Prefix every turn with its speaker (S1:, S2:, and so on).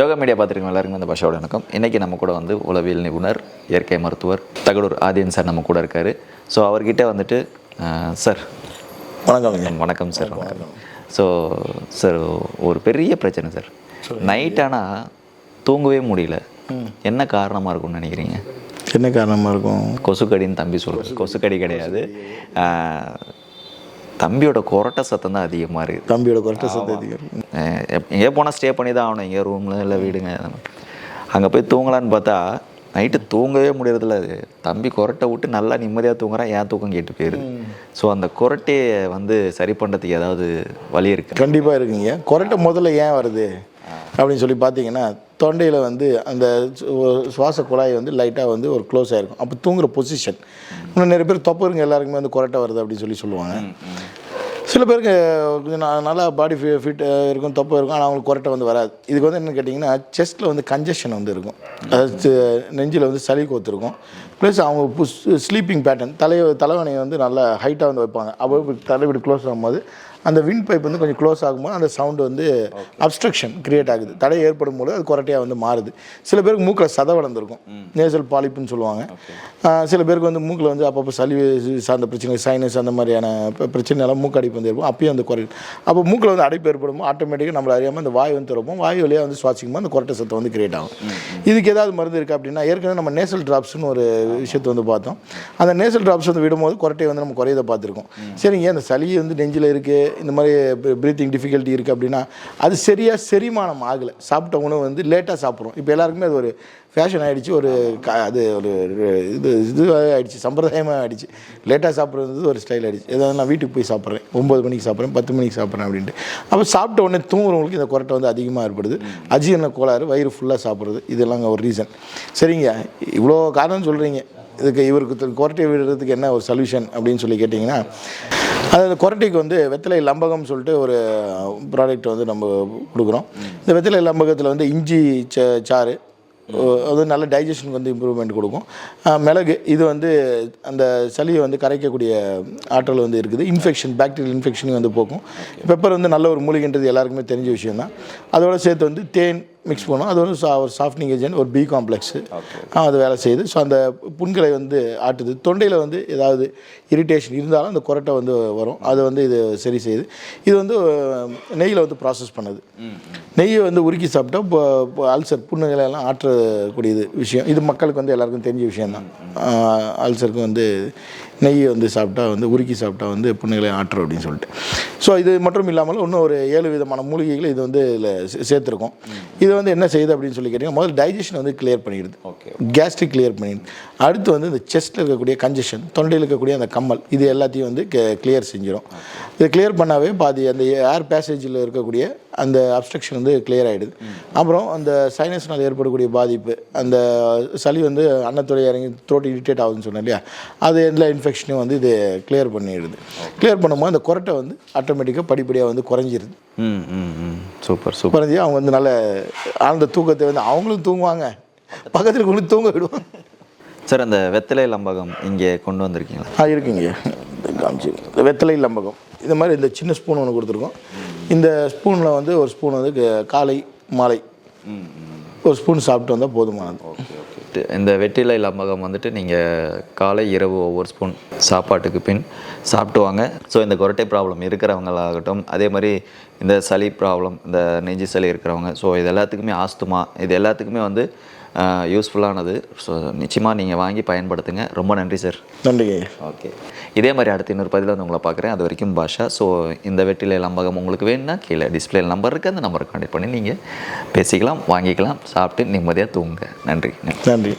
S1: Yoga media பார்த்துருக்கோம் எல்லாருக்கும் இந்த பாஷாவோட வணக்கம் இன்றைக்கி நம்ம கூட வந்து உளவியல் நிபுணர் இயற்கை மருத்துவர் தகடூர் ஆதியன் சார் நம்ம கூட இருக்கார். ஸோ அவர்கிட்ட வந்துட்டு சார்
S2: வணக்கங்க
S1: வணக்கம் சார் வணக்கம் ஸோ சார் ஒரு பெரிய பிரச்சனை சார் நைட் ஆனால் தூங்கவே முடியல. என்ன காரணமாக இருக்கும்னு நினைக்கிறீங்க?
S2: என்ன காரணமாக இருக்கும்?
S1: கொசுக்கடின்னு தம்பி சொல்கிறது கொசுக்கடி கிடையாது. தம்பியோட கொரட்டை சத்தம் தான் அதிகமாக இருக்குது.
S2: தம்பியோட குறைட்ட சத்து அதிகம்.
S1: எங்கே போனால் ஸ்டே பண்ணி தான் ஆகணும் எங்கே ரூமில் இல்லை வீடுங்க. அங்கே போய் தூங்கலான்னு பார்த்தா நைட்டு தூங்கவே முடியறதில்ல அது. தம்பி கொரட்டை விட்டு நல்லா நிம்மதியாக தூங்குறான் ஏன் தூக்கம் கேட்டு போயிடுது ஸோ அந்த கொரட்டையை வந்து சரி பண்ணுறதுக்கு ஏதாவது வழி இருக்கு?
S2: கண்டிப்பாக இருக்குங்க. குரட்டை முதல்ல ஏன் வருது? அப்படின்னு சொல்லி பார்த்தீங்கன்னா தொண்டையில் வந்து அந்த சுவாச குழாய் வந்து லைட்டாக வந்து ஒரு க்ளோஸ் ஆகிருக்கும் அப்போ தூங்குற பொசிஷன் இன்னும் நிறைய பேர் தொப்பருங்க எல்லாருக்குமே வந்து குரட்டை வருது அப்படின்னு சொல்லி சொல்லுவாங்க. சில பேருக்கு கொஞ்சம் நல்லா பாடி ஃபிட் இருக்கும் தொப்பை இருக்கும் ஆனால் அவங்களுக்கு குரட்டை வந்து வராது. இதுக்கு வந்து என்ன கேட்டிங்கன்னா செஸ்ட்டில் வந்து கன்ஜெஷன் வந்து இருக்கும். அதாவது நெஞ்சில் வந்து சளி கோத்துருக்கும் ப்ளஸ் அவங்க ஸ்லீப்பிங் பேட்டர்ன் தலையை தலைவணையை வந்து நல்லா ஹைட்டாக வந்து வைப்பாங்க. அப்போ தலை இப்படி க்ளோஸ் ஆகும்போது அந்த விண்ட் பைப் வந்து கொஞ்சம் க்ளோஸ் ஆகும்போது அந்த சவுண்டு வந்து அப்ஸ்ட்ரக்ஷன் கிரியேட் ஆகுது. தடை ஏற்படும் போது அது குரட்டையாக வந்து மாறுது. சில பேருக்கு மூக்கில் சதை வளர்ந்துருக்கும். நேசல் பாலிப்புன்னு சொல்லுவாங்க. சில பேருக்கு வந்து மூக்கில் வந்து அப்பப்போ சளி சார்ந்த பிரச்சனை சைனஸ் அந்த மாதிரியான ப- பிரச்சனையெல்லாம் மூக்கு அடைப்பு வந்து இருக்கும் அப்பயும் அந்த குறையும். அப்போ மூக்கில் வந்து அடைப்பு ஏற்படும். ஆட்டோமேட்டிக்காக நம்மள அறியாமல் அந்த வாய் வந்து திறப்போம். வாய் வழியாக வந்து சுவாசிக்கும் போது அந்த குரட்டை சத்தம் வந்து கிரியேட் ஆகும். இதுக்கு ஏதாவது மருந்து இருக்குது அப்படின்னா ஏற்கனவே நம்ம நேசல் ட்ராப்ஸ்னு ஒரு விஷயத்தை வந்து பார்த்தோம். அந்த நேசல் ட்ராப்ஸ் வந்து விடும்போது குரட்டை வந்து நம்ம குறையதை பார்த்துருக்கோம். சரிங்க அந்த சளி வந்து நெஞ்சில் இருக்குது இந்த மாதிரி ப்ரீத்திங் டிஃபிகல்ட்டி இருக்குது அப்படின்னா அது சரியாக செரிமானம் ஆகலை. சாப்பிட்ட உணவு வந்து லேட்டாக சாப்பிட்றோம். இப்போ எல்லாருக்குமே அது ஒரு ஃபேஷன் ஆகிடுச்சு ஒரு க அது ஒரு இது இதுவாகவே ஆகிடுச்சு சம்பிரதாயமாக ஆயிடுச்சு. லேட்டாக சாப்பிட்றது ஒரு ஸ்டைல் ஆகிடுச்சு ஏதாவது நான் வீட்டுக்கு போய் சாப்பிட்றேன். ஒம்பது மணிக்கு சாப்பிட்றேன் பத்து மணிக்கு சாப்பிட்றேன் அப்படின்ட்டு. அப்போ சாப்பிட்ட உடனே தூங்குறவங்களுக்கு இந்த குரட்டை வந்து அதிகமாக ஏற்படுது. அஜீரண கோளாறு? வயிறு ஃபுல்லாக சாப்பிட்றது. இதெல்லாம் ஒரு ரீசன் சரிங்க. இவ்வளோ காரணம் சொல்கிறீங்க இதுக்கு இவருக்கு து- குரட்டை விடுறதுக்கு என்ன ஒரு சொல்யூஷன் அப்படின்னு சொல்லி கேட்டிங்கன்னா அது அந்த குரட்டைக்கு வந்து வெத்தலை லம்பகம் சொல்லிட்டு ஒரு ப்ராடக்ட் வந்து நம்ம கொடுக்குறோம். இந்த வெத்தலை லம்பகத்தில் வந்து இஞ்சி ச சாறு அது நல்ல டைஜஷனுக்கு வந்து இம்ப்ரூவ்மெண்ட் கொடுக்கும். மிளகு இது வந்து அந்த சளியை வந்து கரைக்கக்கூடிய ஆற்றல் வந்து இருக்குது. இன்ஃபெக்ஷன் பாக்டீரியல் இன்ஃபெக்ஷனையும் வந்து போக்கும். பெப்பர் வந்து நல்ல ஒரு மூலிகைன்றது எல்லாருக்குமே தெரிஞ்ச விஷயம் தான் அதோட சேர்த்து வந்து தேன் மிக்ஸ் பண்ணும் அது வந்து சா- ஒரு சாஃப்ட்னிங் ஏஜென்ட் ஒரு பி காம்ப்ளெக்ஸு அது வேலை செய்யுது. ஸோ அந்த புண்களை வந்து ஆட்டுது. தொண்டையில் வந்து ஏதாவது இரிட்டேஷன் இருந்தாலும் அந்த குரட்டை வந்து வரும். அது வந்து இது சரி செய்யுது. இது வந்து நெய்யில் வந்து ப்ராசஸ் பண்ணுது. நெய்யை வந்து உருக்கி சாப்பிட்டா இப்போ இப்போ அல்சர் புண்ணுகளை எல்லாம் ஆற்றக்கூடியது விஷயம். இது மக்களுக்கு வந்து எல்லாருக்கும் தெரிஞ்ச விஷயம்தான். அல்சருக்கு வந்து நெய்யை வந்து சாப்பிட்டா வந்து உருக்கி சாப்பிட்டா வந்து புண்ணுகளை ஆற்றும் அப்படின்னு சொல்லிட்டு. ஸோ இது மட்டும் இல்லாமல் இன்னும் ஒரு ஏழு விதமான மூலிகைகள் இது வந்து இதில் சேர்த்துருக்கோம். இது வந்து என்ன செய்யுது அப்படின்னு சொல்லி கேட்டிங்கன்னா முதல்ல டைஜஷன் வந்து கிளியர் பண்ணிடுது.
S1: ஓகே
S2: கேஸ்ட்ரிக் கிளியர் பண்ணிடுது. அடுத்து வந்து இந்த செஸ்ட்டில் இருக்கக்கூடிய கன்ஜெஷன் தொண்டையில் இருக்கக்கூடிய அந்த கம்மல் இது எல்லாத்தையும் வந்து கிளியர் செஞ்சிடும். இது கிளியர் பண்ணாவே பாதி அந்த ஏர் பேசேஜில் இருக்கக்கூடிய அந்த அப்ஸ்ட்ரக்ஷன் வந்து கிளியர் ஆகிடுது அப்புறம் அந்த சைனஸ்னால் ஏற்படக்கூடிய பாதிப்பு அந்த சளி வந்து அன்னத்துடைய இறங்கி த்ரோட் இரிட்டேட் ஆகுதுன்னு சொன்னேன் இல்லையா? அது எல்லா இன்ஃபெக்ஷனையும் வந்து இது கிளியர் பண்ணிடுது. கிளியர் பண்ணும்போது அந்த குரட்டை வந்து ஆட்டோமேட்டிக்காக படிப்படியாக வந்து குறைஞ்சிருது.
S1: ம் ம் ம். Super super.
S2: குறைஞ்சி அவங்க வந்து நல்ல ஆழ்ந்த தூக்கத்தை வந்து அவங்களும் தூங்குவாங்க. பக்கத்தில் கொண்டு தூங்க விடுவாங்க.
S1: சார் அந்த வெத்தலை லம்பகம் இங்கே கொண்டு வந்திருக்கீங்களா?
S2: ஆ இருக்குங்க. காமிச்சு வெத்தலை லம்பகம். இந்த மாதிரி இந்த சின்ன ஸ்பூன் ஒன்று கொடுத்துருக்கோம். இந்த ஸ்பூனில் வந்து ஒரு ஸ்பூன் வந்து க- காலை மாலை. ஒரு ஸ்பூன் சாப்பிட்டு வந்தால் போதுமானது.
S1: Okay okay. இந்த வெற்றிலை லம்பகம் வந்துட்டு நீங்கள் காலை இரவு ஒவ்வொரு ஸ்பூன் சாப்பாட்டுக்கு பின் சாப்பிட்டு வாங்க. ஸோ இந்த கொரட்டை ப்ராப்ளம் இருக்கிறவங்களாகட்டும் அதே மாதிரி இந்த சளி ப்ராப்ளம் இந்த நெஞ்சு சளி இருக்கிறவங்க ஸோ இது எல்லாத்துக்குமே ஆஸ்துமா இது எல்லாத்துக்குமே வந்து யூஸ்ஃபுல்லானது ஸோ நிச்சயமாக நீங்கள் வாங்கி பயன்படுத்துங்க. ரொம்ப நன்றி சார்
S2: நன்றிங்க
S1: ஓகே இதே மாதிரி அடுத்த இன்னொரு பதிவில் வந்து உங்களை பார்க்குறேன். அது வரைக்கும் பாஷா. ஸோ இந்த வெற்றிலை லம்பகம் உங்களுக்கு வேணும்னா கீழே டிஸ்பிளே நம்பர் இருக்குது அந்த நம்பரை கான்டெக்ட் பண்ணி நீங்கள் பேசிக்கலாம் வாங்கிக்கலாம் சாப்பிட்டு நிம்மதியாக தூங்குங்க. நன்றி நன்றி.
S2: நன்றி.